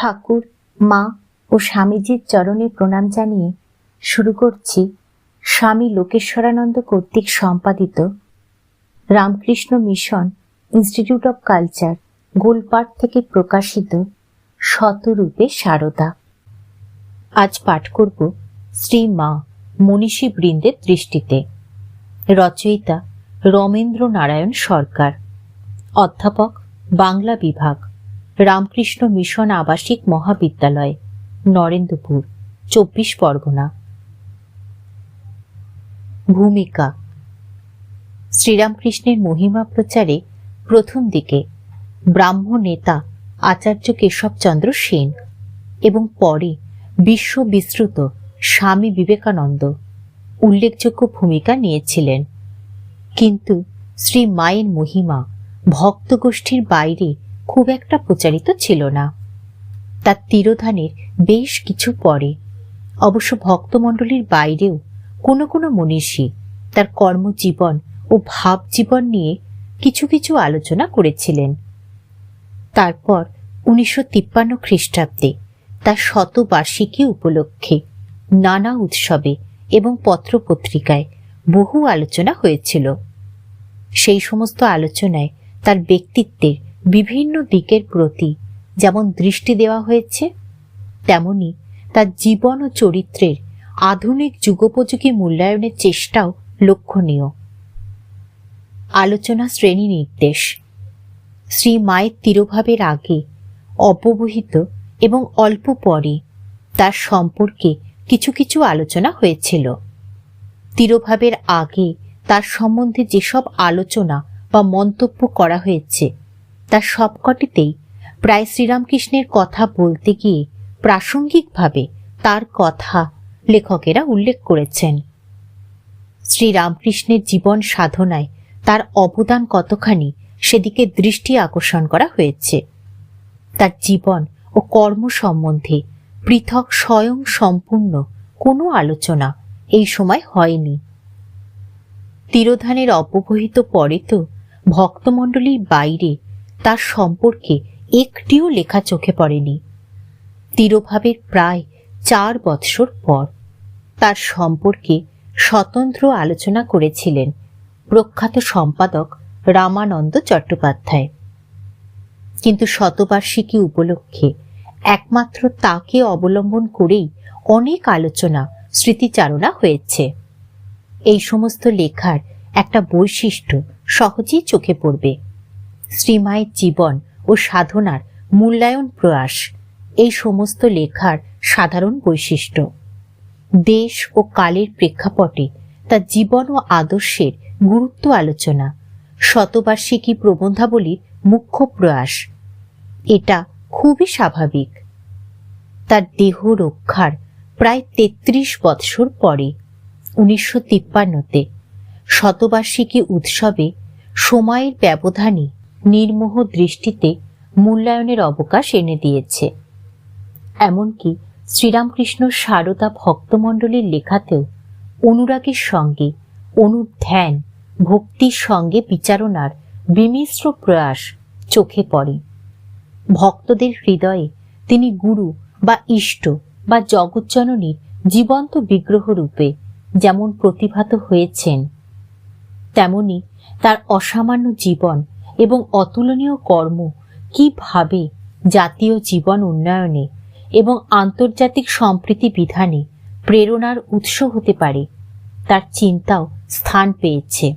ঠাকুর, মা ও স্বামীজির চরণে প্রণাম জানিয়ে শুরু করছি স্বামী লোকেশ্বরানন্দ কর্তৃক সম্পাদিত Ramakrishna mission institute of culture Golpark থেকে প্রকাশিত শতরূপে সারদা। আজ পাঠ করব শ্রী মা মনীষী বৃন্দের দৃষ্টিতে। রচয়িতা রমেন্দ্র নারায়ণ সরকার। অধ্যাপক বাংলা বিভাগ। রামকৃষ্ণ মিশন আবাসিক মহাবিদ্যালয়, নরেন্দ্রপুর, চব্বিশ পরগনা। ভূমিকা, শ্রীরামকৃষ্ণের মহিমা প্রচারে প্রথম দিকে ব্রাহ্ম নেতা আচার্য কেশবচন্দ্র সেন এবং পরে বিশ্ব বিস্তৃত স্বামী বিবেকানন্দ উল্লেখযোগ্য ভূমিকা নিয়েছিলেন। কিন্তু শ্রী মায়ের মহিমা ভক্তগোষ্ঠীর বাইরে খুব একটা প্রচারিত ছিল না। তার তিরোধানের বেশ কিছু পরে, অবশ্য ভক্তমণ্ডলীর বাইরেও কোনো কোনো মনীষী তার কর্মজীবন ও ভাবজীবন নিয়ে কিছু কিছু আলোচনা করেছিলেন। তারপর উনিশশো তিপ্পান্ন খ্রিস্টাব্দে তার শতবার্ষিকী উপলক্ষে নানা উৎসবে এবং পত্রপত্রিকায় বহু আলোচনা হয়েছিল। সেই সমস্ত আলোচনায় তার ব্যক্তিত্বের বিভিন্ন দিকের প্রতি যেমন দৃষ্টি দেওয়া হয়েছে, তেমনি তার জীবন ও চরিত্রের আধুনিক যুগোপযোগী মূল্যায়নের চেষ্টাও লক্ষণীয়। আলোচনা শ্রেণি নির্দেশ। শ্রী মায়ের তিরোভাবের আগে, অপবহিত এবং অল্প পরে তার সম্পর্কে কিছু কিছু আলোচনা হয়েছিল। তিরোভাবের আগে তার সম্বন্ধে যেসব আলোচনা বা মন্তব্য করা হয়েছে তার সবকটিতেই প্রায় শ্রীরামকৃষ্ণের কথা বলতে গিয়ে প্রাসঙ্গিকভাবে তার কথা লেখকেরা উল্লেখ করেছেন। শ্রীরামকৃষ্ণের জীবন সাধনায় তার অবদান কতখানি সেদিকে দৃষ্টি আকর্ষণ করা হয়েছে। তার জীবন ও কর্ম সম্বন্ধে পৃথক স্বয়ং সম্পূর্ণ কোনো আলোচনা এই সময় হয়নি। তিরোধানের অপবহিত পরে তো ভক্তমণ্ডলীর বাইরে তার সম্পর্কে একটিও লেখা চোখে পড়েনি। তিরোভাবের প্রায় চার বৎসর পর তার সম্পর্কে স্বতন্ত্র আলোচনা করেছিলেন প্রখ্যাত সম্পাদক রামানন্দ চট্টোপাধ্যায়। কিন্তু শতবার্ষিকী উপলক্ষে একমাত্র তাকে অবলম্বন করেই অনেক আলোচনা, স্মৃতিচারণা হয়েছে। এই সমস্ত লেখার একটা বৈশিষ্ট্য সহজেই চোখে পড়বে। শ্রীমায়ের জীবন ও সাধনার মূল্যায়ন প্রয়াস। এই সমস্ত লেখার সাধারণ বৈশিষ্ট্য। দেশ ও কালের প্রেক্ষাপটে তার জীবন ও আদর্শের গুরুত্ব আলোচনা, শতবার্ষিকী প্রবন্ধাবলীর মুখ্য প্রয়াস। এটা খুবই স্বাভাবিক। তার দেহ রক্ষার প্রায় তেত্রিশ বৎসর পরে, উনিশশো তিপ্পান্নতে শতবার্ষিকী উৎসবে সময়ের ব্যবধানে নির্মোহ দৃষ্টিতে মূল্যায়নের অবকাশ এনে দিয়েছে। এমনকি শ্রীরামকৃষ্ণ সারদা ভক্তমণ্ডলীর লেখাতেও অনুরাগের সঙ্গে, অনুধ্যান, ভক্তির সঙ্গে বিচারণার বিমিশ্র প্রয়াস চোখে পড়ে। ভক্তদের হৃদয়ে তিনি গুরু বা ইষ্ট বা জগজ্জননীর জীবন্ত বিগ্রহ রূপে যেমন প্রতিভাত হয়েছেন, তেমনি তার অসামান্য জীবন এবং অতুলনীয় কর্ম কীভাবে জাতীয় জীবন উন্নয়নে এবং আন্তর্জাতিক সম্প্রীতি বিধানে প্রেরণার উৎস হতে পারে, তার চিন্তাও স্থান পেয়েছে।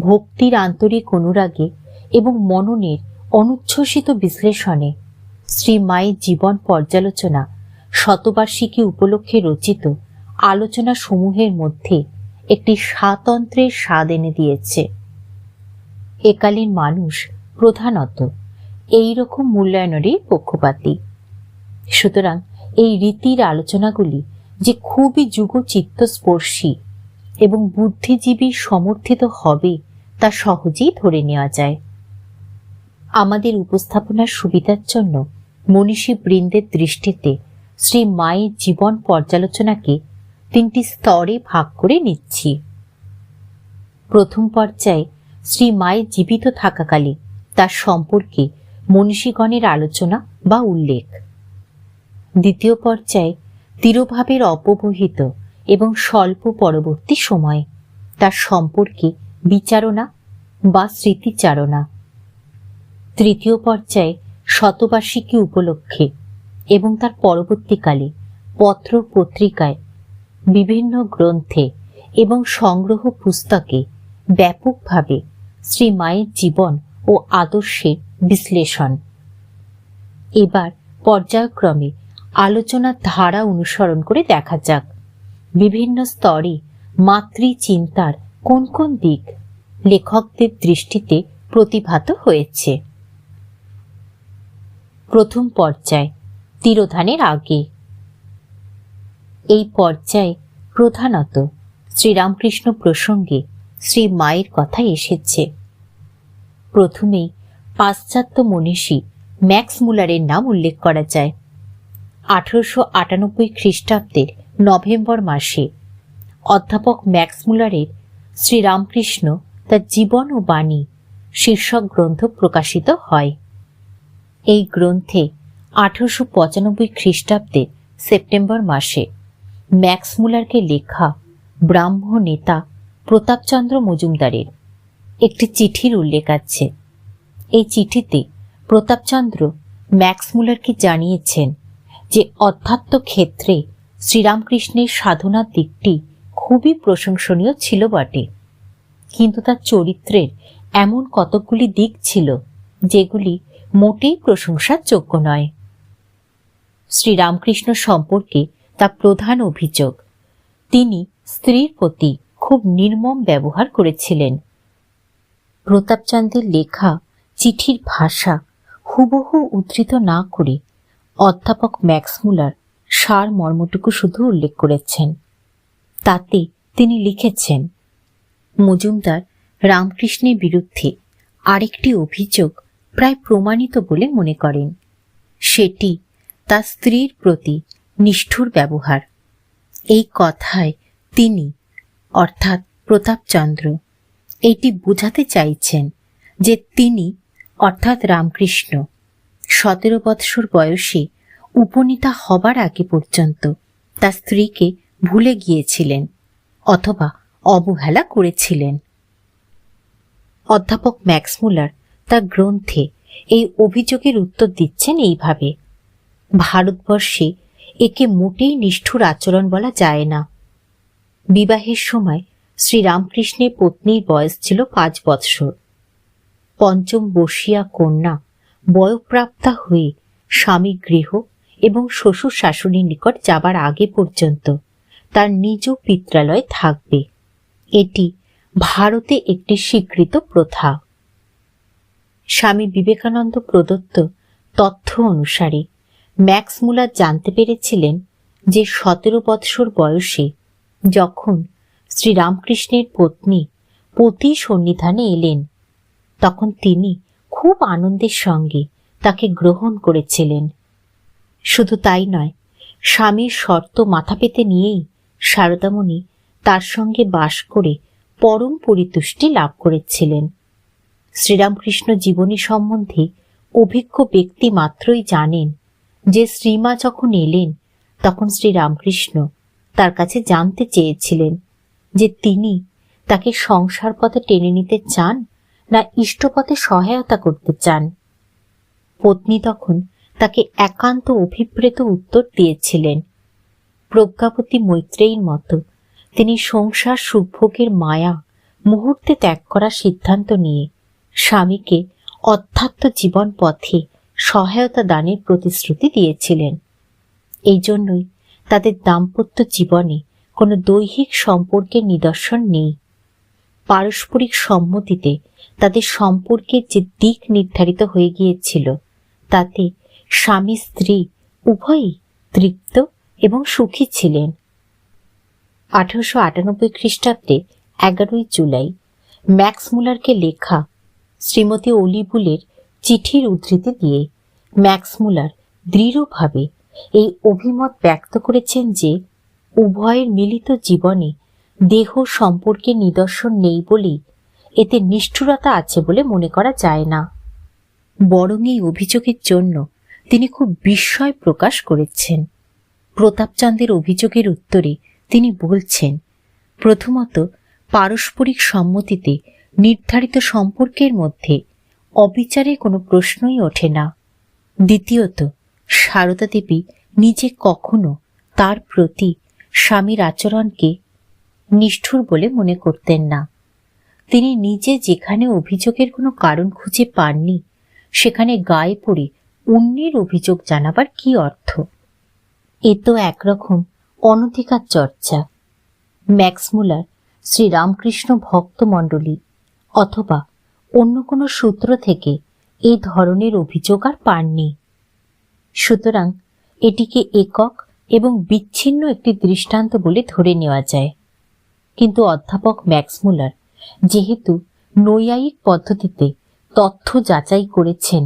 ভক্তির আন্তরিক অনুরাগে এবং মননের অনুচ্ছ্বসিত বিশ্লেষণে শ্রী মায়ের জীবন পর্যালোচনা শতবার্ষিকী উপলক্ষে রচিত আলোচনা সমূহের মধ্যে একটি স্বাতন্ত্রের স্বাদ এনে দিয়েছে। একালীন মানুষ প্রধানত এই রকম মূল্যায়নেরই পক্ষপাতী। সুতরাং এই রীতির আলোচনাগুলি যে খুবই যুগ চিত্তস্পর্শী এবং বুদ্ধিজীবী সমর্থিত হবে তা সহজেই ধরে নেওয়া যায়। আমাদের উপস্থাপনার সুবিধার জন্য মনীষী বৃন্দের দৃষ্টিতে শ্রী মায়ের জীবন পর্যালোচনাকে তিনটি স্তরে ভাগ করে নিচ্ছি। প্রথম পর্যায়ে শ্রী মায়ের জীবিত থাকাকালে তার সম্পর্কে মনীষীগণের আলোচনা বা উল্লেখ। দ্বিতীয় পর্যায়ে তিরোভাবের অপবহিত এবং স্বল্প পরবর্তী সময়ে তার সম্পর্কে বিচারণা বা স্মৃতিচারণা। তৃতীয় পর্যায়ে শতবার্ষিকী উপলক্ষে এবং তার পরবর্তীকালে পত্র পত্রিকায় বিভিন্ন গ্রন্থে এবং সংগ্রহ পুস্তকে ব্যাপকভাবে শ্রী মায়ের জীবন ও আদর্শের বিশ্লেষণ। এবার পর্যায়ক্রমে আলোচনার ধারা অনুসরণ করে দেখা যাক। বিভিন্ন স্তরে মাতৃ চিন্তার কোন কোন দিক লেখকদের দৃষ্টিতে প্রতিভাত হয়েছে। প্রথম পর্যায়, তিরোধানের আগে। এই পর্যায়ে প্রধানত শ্রীরামকৃষ্ণ প্রসঙ্গে শ্রী মায়ের কথা এসেছে। প্রথমেই পাশ্চাত্য মনীষী ম্যাক্স মুলারের নাম উল্লেখ করা যায়। আঠারোশো আটানব্বই খ্রিস্টাব্দের নভেম্বর মাসে অধ্যাপক ম্যাক্স মুলারের শ্রীরামকৃষ্ণ তার জীবন ও বাণী শীর্ষক গ্রন্থ প্রকাশিত হয়। এই গ্রন্থে আঠারোশো পঁচানব্বই খ্রিস্টাব্দে সেপ্টেম্বর মাসে ম্যাক্স মুলারকে লেখা ব্রাহ্ম নেতা প্রতাপচন্দ্র মজুমদারের একটি চিঠির উল্লেখ আছে। এই চিঠিতে প্রতাপচন্দ্র ম্যাক্স মুলারকে জানিয়েছেন যে অধ্যাত্ম ক্ষেত্রে শ্রীরামকৃষ্ণের সাধনার দিকটি খুবই প্রশংসনীয় ছিল বটে। কিন্তু তার চরিত্রের এমন কতকগুলি দিক ছিল যেগুলি মোটেই প্রশংসার যোগ্য নয়। শ্রীরামকৃষ্ণ সম্পর্কে তার প্রধান অভিযোগ, তিনি স্ত্রীর প্রতি খুব নির্মম ব্যবহার করেছিলেন। প্রতাপচন্দ্রের লেখা, চিঠির ভাষা হুবহু উদ্ধৃত না করে অধ্যাপক ম্যাক্সমুলার সার মর্মটুকু শুধু উল্লেখ করেছেন। তাতে তিনি লিখেছেন, মজুমদার রামকৃষ্ণের বিরুদ্ধে আরেকটি অভিযোগ প্রায় প্রমাণিত বলে মনে করেন। সেটি তার স্ত্রীর প্রতি নিষ্ঠুর ব্যবহার। এই কথায় তিনি অর্থাৎ প্রতাপচন্দ্র, এটি বোঝাতে চাইছেন যে তিনি, অর্থাৎ রামকৃষ্ণ, সতেরো বৎসর বয়সে উপনীতা হবার আগে পর্যন্ত তার স্ত্রীকে ভুলে গিয়েছিলেন অথবা অবহেলা করেছিলেন। অধ্যাপক ম্যাক্সমুলার তার গ্রন্থে এই অভিযোগের উত্তর দিচ্ছেন এইভাবে, ভারতবর্ষে একে মোটেই নিষ্ঠুর আচরণ বলা যায় না। বিবাহের সময় শ্রীরামকৃষ্ণের পত্নীর বয়স ছিল পাঁচ বৎসর। পঞ্চম বসিয়া কন্যা বয়প্রাপ্তা হয়ে স্বামী গৃহ এবং শ্বশুর শাশুড়ির নিকট যাবার আগে পর্যন্ত তার নিজ পিত্রালয় থাকবে। এটি ভারতে একটি স্বীকৃত প্রথা। স্বামী বিবেকানন্দ প্রদত্ত তথ্য অনুসারে ম্যাক্স মুলার জানতে পেরেছিলেন যে সতেরো বৎসর বয়সে যখন শ্রীরামকৃষ্ণের পত্নী পতি সন্নিধানে এলেন, তখন তিনি খুব আনন্দের সঙ্গে তাকে গ্রহণ করেছিলেন। শুধু তাই নয়, স্বামীর শর্ত মাথা পেতে নিয়েই শারদামণি তার সঙ্গে বাস করে পরম পরিতুষ্টি লাভ করেছিলেন। শ্রীরামকৃষ্ণ জীবনী সম্বন্ধে অভিজ্ঞ ব্যক্তি মাত্রই জানেন যে শ্রীমা যখন এলেন, তখন শ্রীরামকৃষ্ণ তার কাছে জানতে চেয়েছিলেন যে তিনি তাকে সংসার পথে টেনে নিতে চান না ইষ্টপথে সহায়তা করতে চান। পত্নী তখন তাকে একান্ত অভিপ্রেত উত্তর দিয়েছিলেন। প্রজ্ঞাপতি মৈত্রেয়ীর মতো তিনি সংসার সুভোগের মায়া মুহূর্তে ত্যাগ করার সিদ্ধান্ত নিয়ে স্বামীকে অধ্যাত্ম জীবন পথে সহায়তা দানের প্রতিশ্রুতি দিয়েছিলেন। এই জন্যই তাদের দাম্পত্য জীবনে কোনো দৈহিক সম্পর্কের নিদর্শন নেই। পারস্পরিক সম্মতিতে তাদের সম্পর্কের যে দিক নির্ধারিত হয়ে গিয়েছিল, তাতে স্বামী স্ত্রী উভয়ই তৃপ্ত এবং সুখী ছিলেন। আঠারোশো আটানব্বই খ্রিস্টাব্দে এগারোই জুলাই ম্যাক্স মুলারকে লেখা শ্রীমতী অলিবুলের চিঠির উদ্ধৃতি দিয়ে ম্যাক্স মুলার দৃঢ়ভাবে এই অভিমত ব্যক্ত করেছেন যে উভয়ের মিলিত জীবনে দেহ সম্পর্কে নিদর্শন নেই বলেই এতে নিষ্ঠুরতা আছে বলে মনে করা যায় না। বরং এই অভিযোগের জন্য তিনি খুব বিস্ময় প্রকাশ করেছেন। প্রতাপচন্দ্রের অভিযোগের উত্তরে তিনি বলছেন, প্রথমত, পারস্পরিক সম্মতিতে নির্ধারিত সম্পর্কের মধ্যে অবিচারে কোনো প্রশ্নই ওঠে না। দ্বিতীয়ত সারদা দেবী নিজে কখনো তার প্রতি স্বামীর আচরণকে নিষ্ঠুর বলে মনে করতেন না। তিনি নিজে যেখানে অভিযোগের কোনো কারণ খুঁজে পাননি, সেখানে গায়ে পড়ে অন্যের অভিযোগ জানাবার কি অর্থ? এ তো একরকম অনধিকার চর্চা। ম্যাক্সমুলার শ্রীরামকৃষ্ণ ভক্তমণ্ডলী অথবা অন্য কোনো সূত্র থেকে এই ধরনের অভিযোগ আর পাননি। সুতরাং এটিকে একক এবং বিচ্ছিন্ন একটি দৃষ্টান্ত বলে ধরে নেওয়া যায়। কিন্তু অধ্যাপক ম্যাক্সমুলার যেহেতু নৈয়ায়িক পদ্ধতিতে তথ্য যাচাই করেছেন,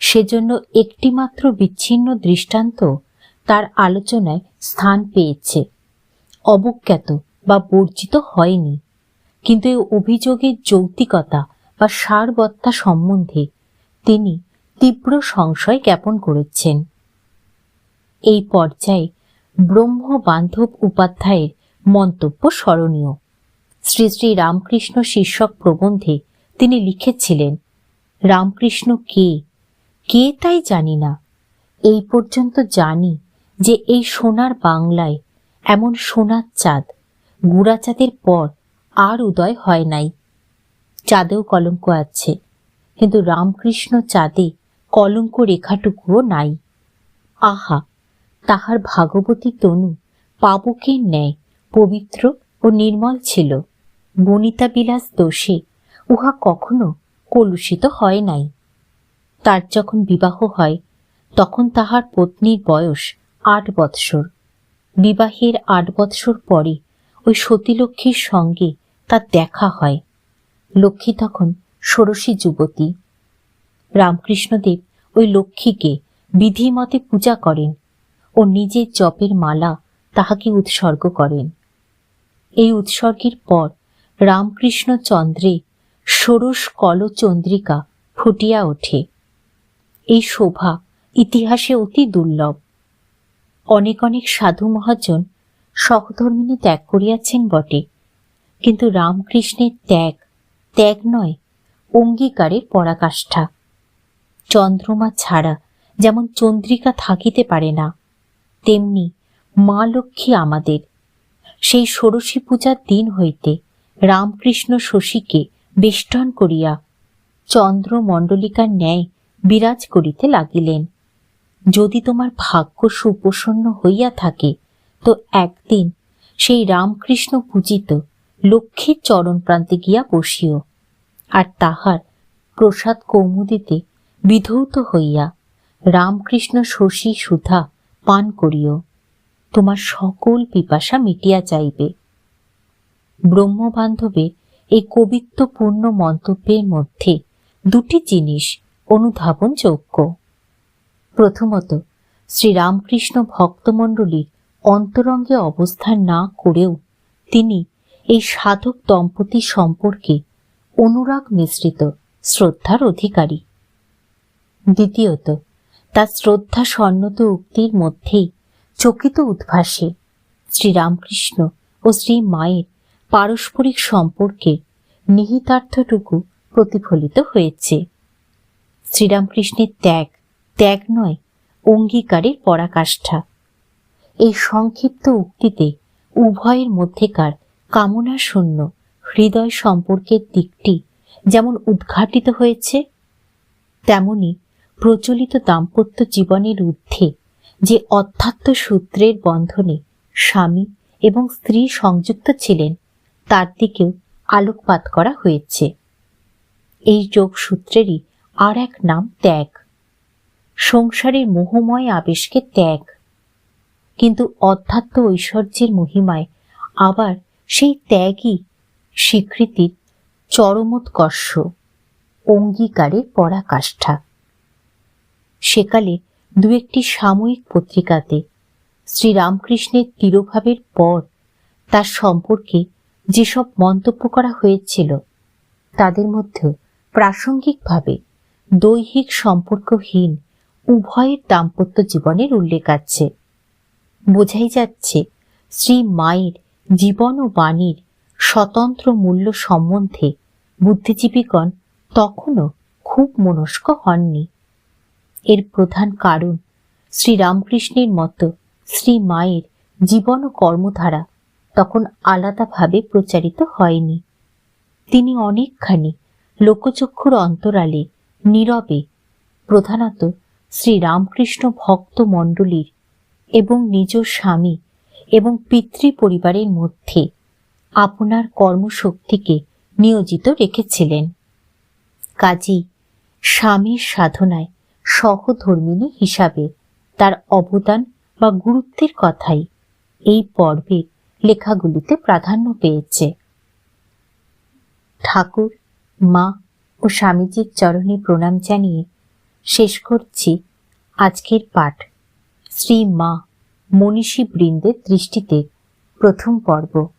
সেজন্য একটিমাত্র বিচ্ছিন্ন দৃষ্টান্ত তার আলোচনায় স্থান পেয়েছে। অবজ্ঞাত বা বর্জিত হয়নি, কিন্তু এই অভিযোগের যৌক্তিকতা বা সারবত্তা সম্বন্ধে তিনি তীব্র সংশয় জ্ঞাপন করেছেন। এই পর্যায়ে ব্রহ্ম বান্ধব উপাধ্যায়ের মন্তব্য স্মরণীয়। শ্রী শ্রী রামকৃষ্ণ শীর্ষক প্রবন্ধে তিনি লিখেছিলেন, রামকৃষ্ণ কে? কে তাই জানি না। এই পর্যন্ত জানি যে এই সোনার বাংলায় এমন সোনার চাঁদ, গুড়া চাঁদের পর আর উদয় হয় নাই। চাঁদেও কলঙ্ক আছে, কিন্তু রামকৃষ্ণ চাঁদে কলঙ্ক রেখাটুকুও নাই। আহা, তাহার ভাগবতী তনু পাবকের ন্যায় পবিত্র ও নির্মল ছিল। বনিতা বিলাস দোষে উহা কখনো কলুষিত হয় নাই। তার যখন বিবাহ হয়, তখন তাহার পত্নীর বয়স আট বৎসর। বিবাহের আট বৎসর পরে ওই সতীলক্ষ্মীর সঙ্গে তার দেখা হয়। লক্ষ্মী তখন ষোড়শী যুবতী। রামকৃষ্ণদেব ওই লক্ষ্মীকে বিধিমতে পূজা করেন ও নিজের জপের মালা তাহাকে উৎসর্গ করেন। এই উৎসর্গের পর রামকৃষ্ণ চন্দ্রে ষোড়শ কলচন্দ্রিকা ফুটিয়া ওঠে। এই শোভা ইতিহাসে অতি দুর্লভ। অনেক অনেক সাধু মহাজন সহধর্মিনী ত্যাগ করিয়াছেন বটে, কিন্তু রামকৃষ্ণের ত্যাগ ত্যাগ নয়, অঙ্গীকারের পরাকাষ্ঠা। চন্দ্রমা ছাড়া যেমন চন্দ্রিকা থাকিতে পারে না, তেমনি মা লক্ষ্মী আমাদের। সেই ষোড়শী পূজার দিন হইতে রামকৃষ্ণ শশীকে বেষ্টন করিয়া চন্দ্রমণ্ডলিকার ন্যায় বিরাজ করিতে লাগিলেন। যদি তোমার ভাগ্য সুপ্রসন্ন হইয়া থাকে, তো একদিন সেই রামকৃষ্ণ পূজিত লক্ষ্মীর চরণ প্রান্তে গিয়া বসিও, আর তাহার প্রসাদ কৌমুদিতে বিধৌত হইয়া রামকৃষ্ণ শশী সুধা পান করিও, তোমার সকল পিপাসা মিটিয়া যাইবে। ব্রহ্মবান্ধবে এই কবিত্বপূর্ণ মন্তব্যের মধ্যে দুটি জিনিস অনুধাবনযোগ্য প্রথমত, শ্রীরামকৃষ্ণ ভক্তমণ্ডলীর অন্তরঙ্গে অবস্থান না করেও তিনি এই সাধক দম্পতি সম্পর্কে অনুরাগ মিশ্রিত শ্রদ্ধার অধিকারী। দ্বিতীয়ত তার শ্রদ্ধা সন্নত উক্তির মধ্যেই চকিত উদ্ভাসে শ্রীরামকৃষ্ণ ও শ্রী মায়ের পারস্পরিক সম্পর্কে নিহিতার্থটুকু প্রতিফলিত হয়েছে। শ্রীরামকৃষ্ণের ত্যাগ ত্যাগ নয়, অঙ্গীকারের পরাকাষ্ঠা। এই সংক্ষিপ্ত উক্তিতে উভয়ের মধ্যেকার কামনা শূন্য হৃদয় সম্পর্কের দিকটি যেমন উদ্ঘাটিত হয়েছে, তেমনি প্রচলিত দাম্পত্য জীবনের ঊর্ধ্বে যে অধ্যাত্ম সূত্রের বন্ধনে স্বামী এবং স্ত্রী সংযুক্ত ছিলেন, তার দিকেও আলোকপাত করা হয়েছে। এই যোগসূত্রেরই আর এক নাম ত্যাগ। সংসারের মোহময় আবেশকে ত্যাগ। কিন্তু অধ্যাত্ম ঐশ্বর্যের মহিমায় আবার সেই ত্যাগই স্বীকৃতির চরমোৎকর্ষ, অঙ্গীকারের পরাকাষ্ঠা। সেকালে দু একটি সাময়িক পত্রিকাতে শ্রীরামকৃষ্ণের তিরোভাবের পর তার সম্পর্কে যেসব মন্তব্য করা হয়েছিল, তাদের মধ্যে প্রাসঙ্গিকভাবে দৈহিক সম্পর্কহীন উভয়ের দাম্পত্য জীবনের উল্লেখ আছে। বোঝাই যাচ্ছে, শ্রী মায়ের জীবন ও বাণীর স্বতন্ত্র মূল্য সম্বন্ধে বুদ্ধিজীবীগণ তখনও খুব মনস্ক হননি। এর প্রধান কারণ শ্রীরামকৃষ্ণের মতো শ্রী মায়ের জীবন ও কর্মধারা তখন আলাদাভাবে প্রচারিত হয়নি। তিনি অনেকখানি লোকচক্ষুর অন্তরালে নীরবে প্রধানত শ্রীরামকৃষ্ণ ভক্ত মণ্ডলীর এবং নিজ স্বামী এবং পিতৃ পরিবারের মধ্যে আপনার কর্মশক্তিকে নিয়োজিত রেখেছিলেন। কাজী স্বামীর সাধনায় সহধর্মিণী হিসাবে তার অবদান বা গুরুত্বের কথাই এই পর্বের লেখাগুলিতে প্রাধান্য পেয়েছে। ঠাকুর, মা ও স্বামীজির চরণে প্রণাম জানিয়ে শেষ করছি আজকের পাঠ। শ্রী মা মনীষী বৃন্দের দৃষ্টিতে প্রথম পর্ব।